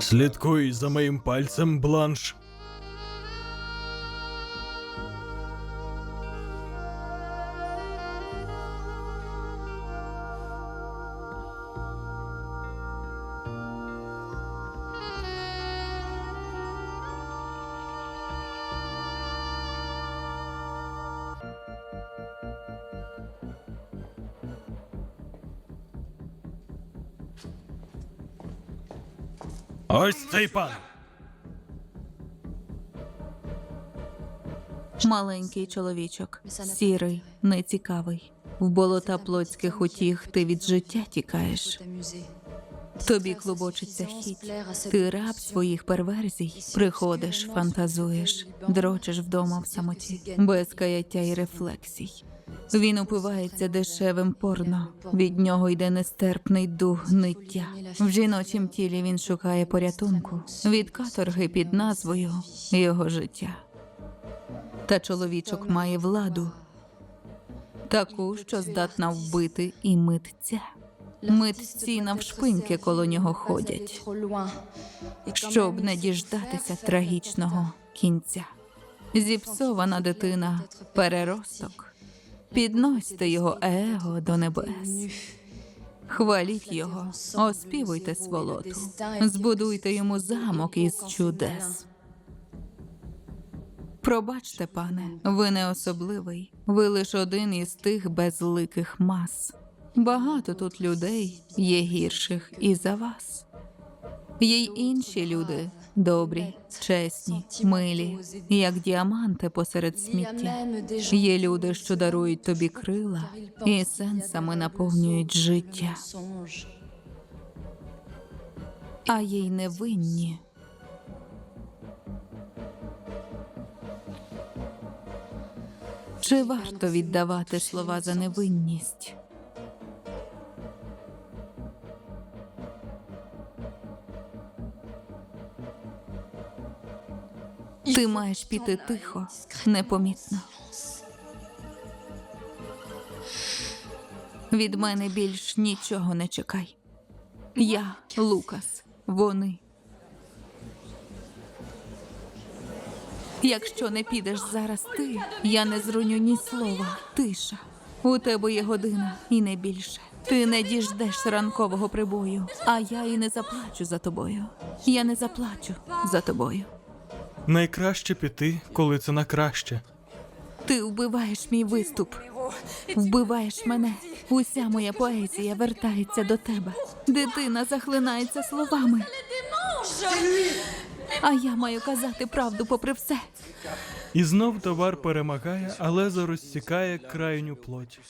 Слідкуй за моїм пальцем, бланш. Ось цей пан. Маленький чоловічок, сірий, нецікавий. В болота плотських утіх ти від життя тікаєш. Тобі клубочиться хіть. Ти раб своїх перверзій. Приходиш, фантазуєш, дрочиш вдома в самоті, без каяття і рефлексій. Він упивається дешевим порно. Від нього йде нестерпний дух гниття. В жіночім тілі він шукає порятунку від каторги під назвою його життя. Та чоловічок має владу, таку, що здатна вбити і митця. Митці навшпиньки коло нього ходять, щоб не діждатися трагічного кінця. Зіпсована дитина переросток. Підносьте його его до небес. Хваліть його, оспівуйте сволоту, збудуйте йому замок із чудес. Пробачте, пане, ви не особливий, ви лише один із тих безликих мас. Багато тут людей є гірших і за вас. Є й інші люди добрі, чесні, милі, як діаманти посеред сміття. Є люди, що дарують тобі крила і сенсами наповнюють життя, а є й невинні. Чи варто віддавати слова за невинність? Ти маєш піти тихо, непомітно. Від мене більш нічого не чекай. Я, Лукас, вони. Якщо не підеш зараз ти, я не зруню ні слова. Тиша. У тебе є година і не більше. Ти не діждеш ранкового прибою, а я і не заплачу за тобою. Я не заплачу за тобою. Найкраще піти, коли це на краще. Ти вбиваєш мій виступ, вбиваєш мене. Уся моя поезія вертається до тебе. Дитина захлинається словами. А я маю казати правду попри все. І знов товар перемагає, але розсікає крайню плоть.